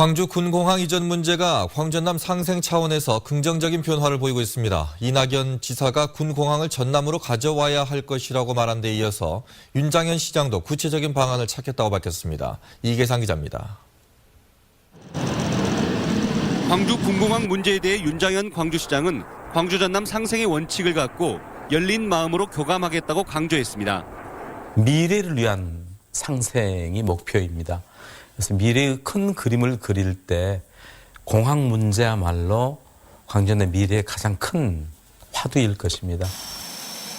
광주 군공항 이전 문제가 광전남 상생 차원에서 긍정적인 변화를 보이고 있습니다. 이낙연 지사가 군공항을 전남으로 가져와야 할 것이라고 말한 데 이어서 윤장현 시장도 구체적인 방안을 찾겠다고 밝혔습니다. 이계상 기자입니다. 광주 군공항 문제에 대해 윤장현 광주시장은 광주 전남 상생의 원칙을 갖고 열린 마음으로 교감하겠다고 강조했습니다. 미래를 위한 상생이 목표입니다. 그래서 미래의 큰 그림을 그릴 때 공항 문제야말로 광전의 미래의 가장 큰 화두일 것입니다.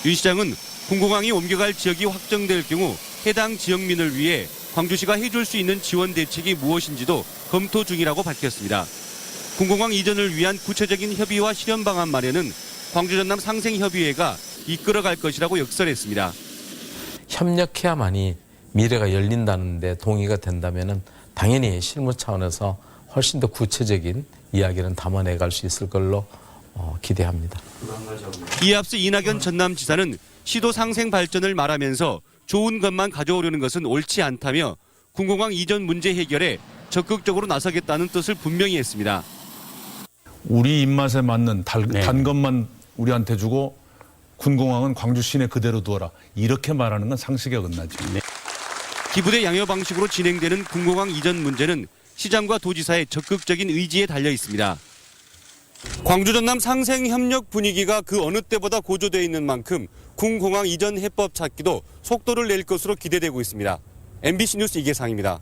윤 시장은 군공항이 옮겨갈 지역이 확정될 경우 해당 지역민을 위해 광주시가 해줄 수 있는 지원 대책이 무엇인지도 검토 중이라고 밝혔습니다. 군공항 이전을 위한 구체적인 협의와 실현 방안 마련은 광주 전남 상생협의회가 이끌어갈 것이라고 역설했습니다. 협력해야만이 미래가 열린다는데 동의가 된다면은 당연히 실무 차원에서 훨씬 더 구체적인 이야기는 담아내 갈 수 있을 걸로 어, 기대합니다. 이에 앞서 이낙연 전남지사는 시도 상생 발전을 말하면서 좋은 것만 가져오려는 것은 옳지 않다며 군공항 이전 문제 해결에 적극적으로 나서겠다는 뜻을 분명히 했습니다. 우리 입맛에 맞는 달, 네. 단 것만 우리한테 주고 군공항은 광주 시내 그대로 두어라. 이렇게 말하는 건 상식에 어긋나죠. 기부대 양여 방식으로 진행되는 군공항 이전 문제는 시장과 도지사의 적극적인 의지에 달려 있습니다. 광주 전남 상생 협력 분위기가 그 어느 때보다 고조되어 있는 만큼 군공항 이전 해법 찾기도 속도를 낼 것으로 기대되고 있습니다. MBC 뉴스 이계상입니다.